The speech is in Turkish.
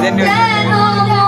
özeniyorum.